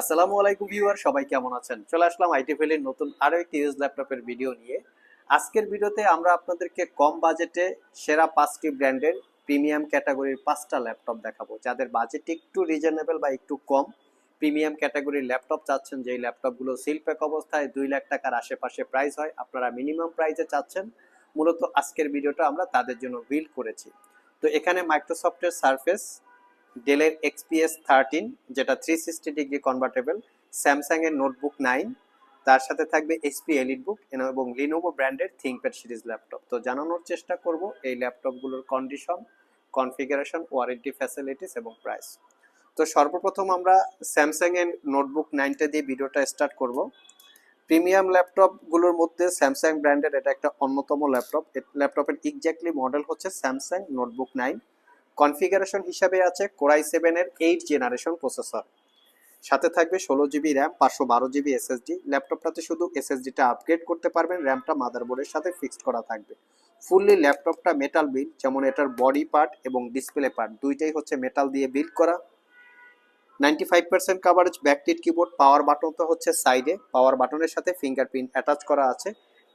আসসালামু আলাইকুম ভিউয়ার, সবাই কেমন আছেন? চলে আসলাম আইটি ভ্যালির নতুন আরও একটি ইউজ ল্যাপটপের ভিডিও নিয়ে। আজকের ভিডিওতে আমরা আপনাদেরকে কম বাজেটে সেরা পাঁচটি ব্র্যান্ডের প্রিমিয়াম ক্যাটাগরির পাঁচটা ল্যাপটপ দেখাবো। যাদের বাজেট একটু রিজনেবল বা একটু কম, প্রিমিয়াম ক্যাটাগরির ল্যাপটপ চাচ্ছেন, যেই ল্যাপটপগুলো সিল অবস্থায় দুই লাখ টাকার আশেপাশে প্রাইস হয়, আপনারা মিনিমাম প্রাইসে চাচ্ছেন। মূলত আজকের ভিডিওটা আমরা তাদের জন্য বিল্ড করেছি। তো এখানে মাইক্রোসফটের সারফেস ডেলের এক্সপিএস থার্টিন যেটা three sixty degree convertible Samsung এর নোটবুক নাইন তার সাথে থাকবে এসপি এলিট বুক এবং লিনোভো ব্র্যান্ডের থিঙ্কপ্যাড সিরিজ ল্যাপটপ তো জানানোর চেষ্টা করব এই ল্যাপটপগুলোর কন্ডিশন কনফিগারেশন ওয়ারেন্টি ফ্যাসিলিটিস এবং প্রাইস তো সর্বপ্রথম আমরা স্যামসাং এর নোটবুক নাইনটা দিয়ে ভিডিওটা স্টার্ট করব। প্রিমিয়াম ল্যাপটপগুলোর মধ্যে স্যামসাং ব্র্যান্ডের এটা একটা অন্যতম ল্যাপটপ ল্যাপটপের এক্স্যাক্টলি মডেল হচ্ছে স্যামসাং নোটবুক নাইন কনফিগারেশন হিসাবে আছে কোরাই সেভেনের এইট জেনারেশন প্রসেসর। সাথে থাকবে ষোলো জিবি র্যাম, পাঁচশো বারো জিবি এসএসডি। ল্যাপটপটাতে শুধু এসএসডিটা আপগ্রেড করতে পারবেন, র্যামটা মাদারবোর্ডের সাথে ফিক্সড করা থাকবে। ফুললি ল্যাপটপটা মেটাল বিল যেমন এটার বডি পার্ট এবং ডিসপ্লে পার্ট দুইটাই হচ্ছে মেটাল দিয়ে বিল্ড করা। Ninety five percent coverage backlit keyboard power button তো হচ্ছে সাইডে পাওয়ার বাটনের সাথে ফিঙ্গারপ্রিন্ট অ্যাটাচ করা আছে।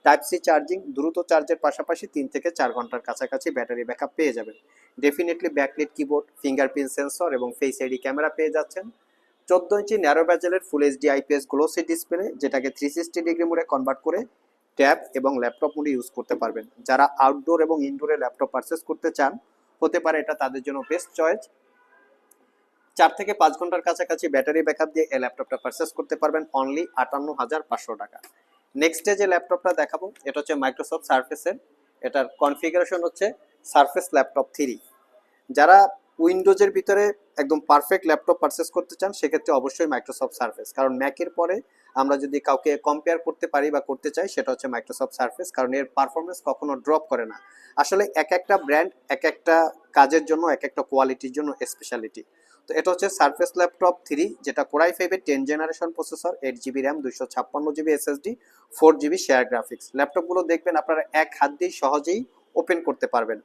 টাইপ সি চার্জিং দ্রুত চার্জের পাশাপাশি তিন থেকে চার ঘণ্টার কাছাকাছি ব্যাটারি ব্যাকআপ পেয়ে যাবেন। Definitely backlit keyboard fingerprint sensor এবং ফেস আইডি ক্যামেরা পেয়ে যাচ্ছেন। চোদ্দ inch narrow ব্যাজেলের full HD IPS glossy display যেটাকে থ্রি সিক্সটি ডিগ্রি মোডে কনভার্ট করে ট্যাব এবং ল্যাপটপ মোডে ইউজ করতে পারবেন। যারা আউটডোর এবং ইনডোরে ল্যাপটপ পারচেস করতে চান, হতে পারে এটা তাদের জন্য বেস্ট চয়েস চার থেকে পাঁচ ঘণ্টার কাছাকাছি ব্যাটারি ব্যাকআপ দিয়ে এই ল্যাপটপটা পারচেস করতে পারবেন অনলি আটান্ন হাজার পাঁচশো টাকা। নেক্সট ডে যে ল্যাপটপটা দেখাবো, এটা হচ্ছে মাইক্রোসফট সার্ফেসের এটার কনফিগারেশন হচ্ছে সার্ফেস ল্যাপটপ থ্রি যারা উইন্ডোজের ভিতরে একদম পারফেক্ট ল্যাপটপ পারচেস করতে চান, সেক্ষেত্রে অবশ্যই মাইক্রোসফট সার্ফেস কারণ ম্যাকের পরে আমরা যদি কাউকে কম্পেয়ার করতে পারি বা করতে চাই, সেটা হচ্ছে মাইক্রোসফট সার্ফেস কারণ এর পারফরমেন্স কখনো ড্রপ করে না। আসলে এক একটা ব্র্যান্ড এক একটা কাজের জন্য, এক একটা কোয়ালিটির জন্য স্পেশালিটি তো এটা হচ্ছে সার্ফেস ল্যাপটপ থ্রি যেটা কোরাই ফাইভের ten generation processor eight GB RAM দুইশো ছাপ্পান্ন GB SSD four GB share graphics ল্যাপটপগুলো দেখবেন আপনারা এক হাত দিয়েই সহজেই ওপেন করতে পারবেন।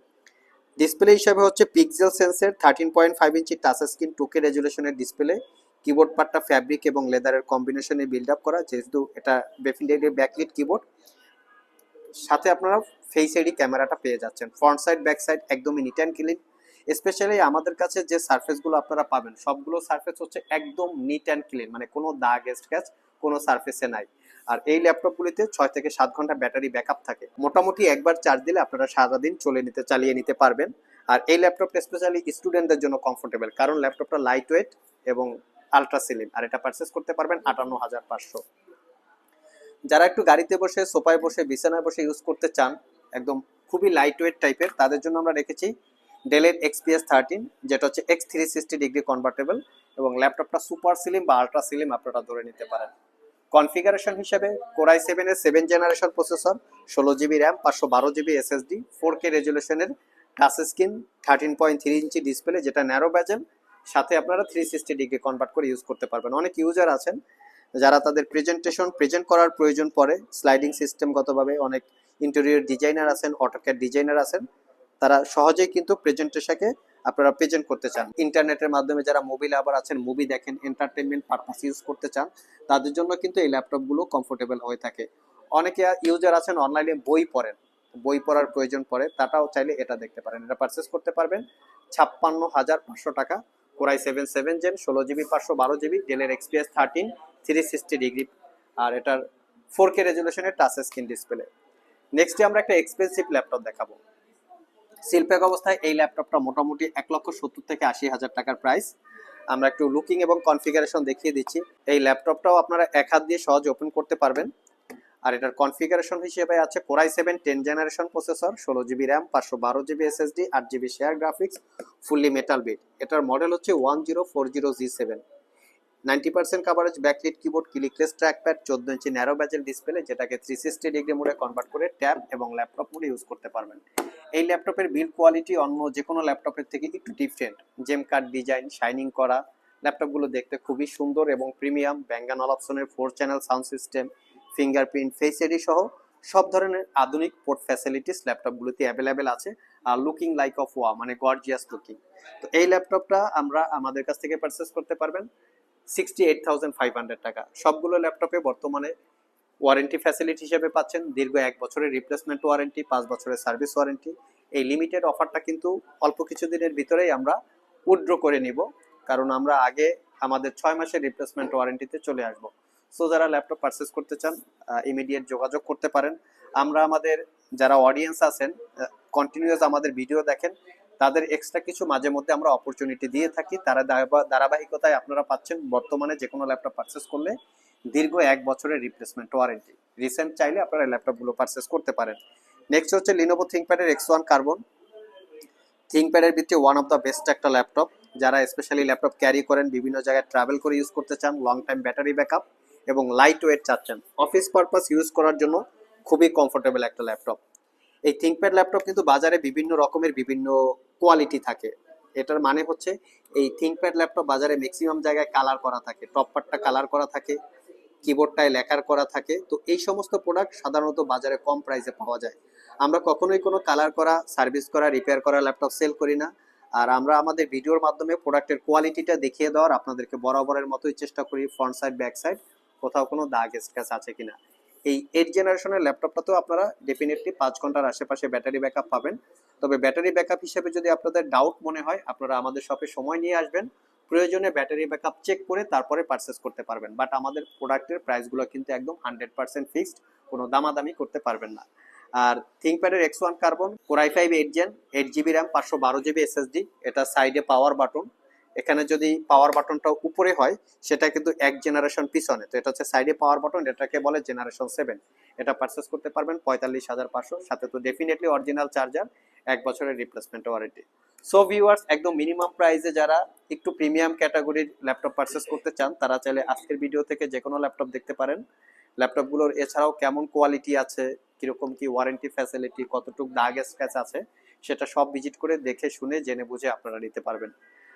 ডিসপ্লে হিসাবে হচ্ছে pixel সেন্সের thirteen point five inch touch screen two K রেজুলেশনের display keyboard পার্টটা ফ্যাব্রিক এবং লেদারের কম্বিনেশনে বিল্ড আপ করা, যেহেতু এটা ডেফিনেটলি ব্যাকলিট কিবোর্ড সাথে আপনারা ফেস আইডি ক্যামেরাটা পেয়ে যাচ্ছেন। ফ্রন্ট সাইড ব্যাক সাইড একদমই নিট অ্যান্ড ক্লিন স্পেশালি আমাদের কাছে যে সারফেসগুলো আপনারা পাবেন, সবগুলো সারফেস হচ্ছে একদম নিট অ্যান্ড ক্লিন মানে কোনো দাগ স্ক্র্যাচ কোনো সারফেসে নাই। আর এই ল্যাপটপগুলিতে ছয় থেকে সাত ঘণ্টা ব্যাটারি ব্যাকআপ থাকে। মোটামুটি একবার চার্জ দিলে আপনারা সারাদিন চলে নিতে, চালিয়ে নিতে পারবেন। আর এই ল্যাপটপটা স্পেশালি স্টুডেন্টদের জন্য কমফোর্টেবল কারণ ল্যাপটপটা লাইট ওয়েট এবং আলট্রা সিলিম আর এটা পারচেস করতে পারবেন আটান্ন হাজার পাঁচশো। যারা একটু গাড়িতে বসে, সোফায় বসে, বিছানায় বসে ইউজ করতে চান, একদম খুবই লাইট ওয়েট টাইপের তাদের জন্য আমরা রেখেছি ডেলের এক্সপিএস থার্টিন যেটা হচ্ছে x three sixty degree convertible এবং ল্যাপটপটা সুপার সিলিম বা আলট্রা সিলিম আপনারা ধরে নিতে পারেন। কনফিগারেশন হিসেবে কোরাই সেভেনের সেভেন জেনারেশন প্রসেসর ষোলো জিবি র্যাম পাঁচশো বারো GB SSD four K রেজুলেশনের touch screen thirteen point three inch display যেটা ন্যারো ব্যাজেল সাথে আপনারা থ্রি সিক্সটি ডিগ্রি কনভার্ট করে ইউজ করতে পারবেন। অনেক ইউজার আছেন যারা তাদের প্রেজেন্টেশন প্রেজেন্ট করার প্রয়োজন পড়ে স্লাইডিং সিস্টেমগতভাবে অনেক ইন্টেরিয়র ডিজাইনার আছেন অটোক্যাড ডিজাইনার আছেন তারা সহজেই কিন্তু প্রেজেন্টেশনকে আপনারা প্রেজেন্ট করতে চান। ইন্টারনেটের মাধ্যমে যারা মোবাইল আবার আছেন মুভি দেখেন এন্টারটেনমেন্ট পারপাস ইউজ করতে চান, তাদের জন্য কিন্তু এই ল্যাপটপগুলো কমফোর্টেবল হয়ে থাকে। অনেকে ইউজার আছেন অনলাইনে বই পড়েন, বই পড়ার প্রয়োজন পড়ে তাটাও চাইলে এটা দেখতে পারেন। এটা পারচেস করতে পারবেন ছাপ্পান্ন হাজার পাঁচশো টাকা core i seven seven gen ষোলো জিবি পাঁচশো বারো জিবি ডেলের XPS thirteen three sixty degree আর এটার ফোর কে রেজুলেশনের টাচ স্ক্রিন ডিসপ্লে নেক্সটে আমরা একটা এক্সপেন্সিভ ল্যাপটপ দেখাবো। সিলপ্যাক অবস্থায় এই ল্যাপটপটা মোটামুটি এক লক্ষ সত্তর থেকে আশি হাজার টাকার প্রাইস আমরা একটু লুকিং এবং কনফিগারেশন দেখিয়ে দিচ্ছি। এই ল্যাপটপটাও আপনারা এক হাত দিয়ে সহজে ওপেন করতে পারবেন। আর এটার কনফিগারেশন হিসেবে আছে core i seven ten generation processor ষোলো জিবি র্যাম পাঁচশো বারো জিবি এসএসডি আট GB share graphics fully metal bit এটার মডেল হচ্ছে one zero four zero G seven ninety percent coverage backlit keyboard clickless trackpad চোদ্দ inch narrow bezel display যেটাকে three sixty degree মোডে convert করে tab এবং laptop মোডে use করতে পারবেন। এই ল্যাপটপের বিল্ড কোয়ালিটি অন্য যে কোনো ল্যাপটপের থেকে একটু different gem card design shining করা ল্যাপটপগুলো দেখতে খুবই সুন্দর এবং প্রিমিয়াম ব্যাঙ্গান অপশনের four channel sound system fingerprint face ID সহ সব ধরনের আধুনিক পোর্ট ফ্যাসিলিটিস ল্যাপটপগুলোতে অ্যাভেলেবেল আছে, আর লুকিং লাইক অফ ওয়া মানে গর্জিয়াস লুকিং তো এই ল্যাপটপটা আমরা আমাদের কাছ থেকে পারচেস করতে পারবেন। Sixty eight thousand five hundred টাকা। সবগুলো ল্যাপটপে বর্তমানে ওয়ারেন্টি ফ্যাসিলিটি হিসেবে পাচ্ছেন। দীর্ঘ এক বছরের রিপ্লেসমেন্ট ওয়ারেন্টি পাঁচ বছরের সার্ভিস ওয়ারেন্টি এই লিমিটেড অফারটা কিন্তু অল্প কিছু দিনের ভিতরেই আমরা উইথড্র করে নিব। কারণ আমরা আগে আমাদের ছয় মাসের রিপ্লেসমেন্ট ওয়ারেন্টিতে চলে আসব। সো যারা ল্যাপটপ পারচেস করতে চান ইমিডিয়েট যোগাযোগ করতে পারেন। আমরা আমাদের যারা অডিয়েন্স আছেন কন্টিনিউয়াস আমাদের ভিডিও দেখেন। তাদের এক্সট্রা কিছু মাঝে মধ্যে আমরা অপরচুনিটি দিয়ে থাকি। তারা ধারাবাহিকতায় আপনারা পাচ্ছেন বর্তমানে যে কোনো ল্যাপটপ পারচেস করলে দীর্ঘ এক বছরের রিপ্লেসমেন্ট ওয়ারেন্টি রিসেন্ট চাইলে আপনারা ল্যাপটপগুলো পারচেস করতে পারেন। নেক্সট হচ্ছে লিনোভো থিঙ্কপ্যাডের এক্স ওয়ান কার্বন থিঙ্কপ্যাডের ভিত্তি ওয়ান অফ দ্য বেস্ট একটা ল্যাপটপ যারা স্পেশালি ল্যাপটপ ক্যারি করেন, বিভিন্ন জায়গায় ট্রাভেল করে ইউজ করতে চান লং টাইম ব্যাটারি ব্যাকআপ এবং লাইট ওয়েট চাচ্ছেন। অফিস পারপাস ইউজ করার জন্য খুবই কমফোর্টেবল একটা ল্যাপটপ এই থিঙ্কপ্যাড ল্যাপটপ কিন্তু বাজারে বিভিন্ন রকমের বিভিন্ন কোয়ালিটি থাকে। এটার মানে হচ্ছে এই থিঙ্কপ্যাড ল্যাপটপ বাজারে ম্যাক্সিমাম জায়গায় কালার করা থাকে। টপ পার্টটা কালার করা থাকে কিবোর্ডটায় লেখার করা থাকে। তো এই সমস্ত প্রোডাক্ট সাধারণত বাজারে কম প্রাইসে পাওয়া যায়। আমরা কখনোই কোনো কালার করা সার্ভিস করা রিপেয়ার করা ল্যাপটপ সেল করি না। আর আমরা আমাদের ভিডিওর মাধ্যমে প্রোডাক্টের কোয়ালিটিটা দেখিয়ে দেওয়ার আপনাদেরকে বরাবরের মতোই চেষ্টা করি ফ্রন্ট সাইড ব্যাক সাইড কোথাও কোনো দাগ স্ক্র্যাচ আছে কিনা। এই এইট জেনারেশনের ল্যাপটপটাতেও আপনারা ডেফিনেটলি পাঁচ ঘণ্টার আশেপাশে ব্যাটারি ব্যাকআপ পাবেন। তবে ব্যাটারি ব্যাকআপ হিসেবে যদি আপনাদের ডাউট মনে হয়, আপনারা আমাদের শপে সময় নিয়ে আসবেন। প্রয়োজনে ব্যাটারি ব্যাকআপ চেক করে তারপরে পারচেস করতে পারবেন। বাট আমাদের প্রোডাক্টের প্রাইসগুলো কিন্তু একদম হান্ড্রেড পার্সেন্ট ফিক্সড কোনো দামাদামি করতে পারবেন না। আর থিঙ্কপ্যাডের X one carbon core i five eight gen eight GB RAM পাঁচশো বারো জিবি এসএসডি এটা সাইডে পাওয়ার বাটন এখানে যদি পাওয়ার বাটনটা উপরে হয়, সেটা কিন্তু এক জেনারেশন পিছনে। তো এটা হচ্ছে সাইডে পাওয়ার বাটন এটাকে বলে জেনারেশন সেভেন এটা পারচেস করতে পারবেন পঁয়তাল্লিশ হাজার পাঁচশো। সাথে তো ডেফিনেটলি অরিজিনাল চার্জার এক বছরের রিপ্লেসমেন্ট ওয়ারেন্টি সো ভিউয়ার্স একদম মিনিমাম প্রাইসে যারা একটু প্রিমিয়াম ক্যাটাগরির ল্যাপটপ পারচেস করতে চান, তারা চাইলে আজকের ভিডিও থেকে যে কোনো ল্যাপটপ দেখতে পারেন। ল্যাপটপগুলোর এছাড়াও কেমন কোয়ালিটি আছে, কীরকম কি ওয়ারেন্টি ফ্যাসিলিটি কতটুকু দাগ স্ক্র্যাচ আছে, সেটা সব ভিজিট করে দেখে, শুনে, জেনে, বুঝে আপনারা নিতে পারবেন।